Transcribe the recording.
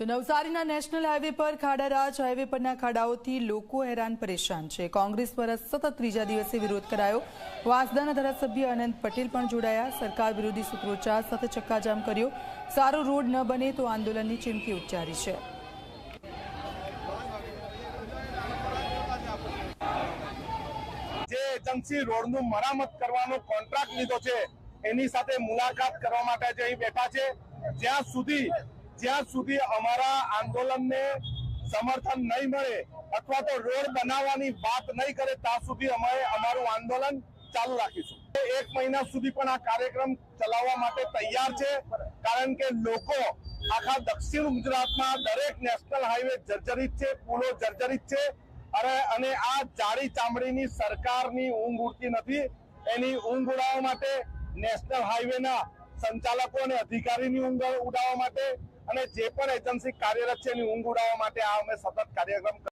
તો નવસારીના national highway પર ખાડારાજ હાઈવે પરના ખાડાઓથી લોકો હેરાન પરેશાન છે. કોંગ્રેસ દ્વારા સતત ત્રીજા દિવસે વિરોધ કરાયો. વાંસદાના ધારાસભ્ય અનંત પટેલ પણ જોડાયા. સરકાર વિરોધી સૂત્રોચ્ચાર સાથે ચક્કાજામ કર્યો. સારો રોડ ન બને તો આંદોલનની ચીમકી ઉચ્ચારી છે. જે એજન્સી રોડનું મરામત કરવાનો કોન્ટ્રાક્ટ લીધો છે, એની સાથે મુલાકાત કરવા માટે અહીં બેઠા છે, જ્યાં સુધી જ્યાં સુધી અમારા આંદોલનને સમર્થન નહીં મળે અથવા તો રોડ બનાવવાની વાત નહીં કરે, ત્યાં સુધી અમે અમારું આંદોલન ચાલુ રાખીશું. એક મહિના સુધી પણ આ કાર્યક્રમ ચલાવવા માટે તૈયાર છે, કારણ કે લોકો આખા દક્ષિણ ગુજરાતમાં દરેક નેશનલ હાઈવે જર્જરિત છે, પુલો જર્જરિત છે અને આ જાડી ચામડીની સરકારની ઊંઘ ઉડતી નથી. એની ઊંઘ ઉડાવવા માટે નેશનલ હાઈવેના સંચાલકો અને અધિકારીની ઊંઘ ઉડાવવા માટે અને જે પણ એજન્સી કાર્યરત છે એની ઊંઘ ઉડાવવા માટે આ અમે સતત કાર્યક્રમ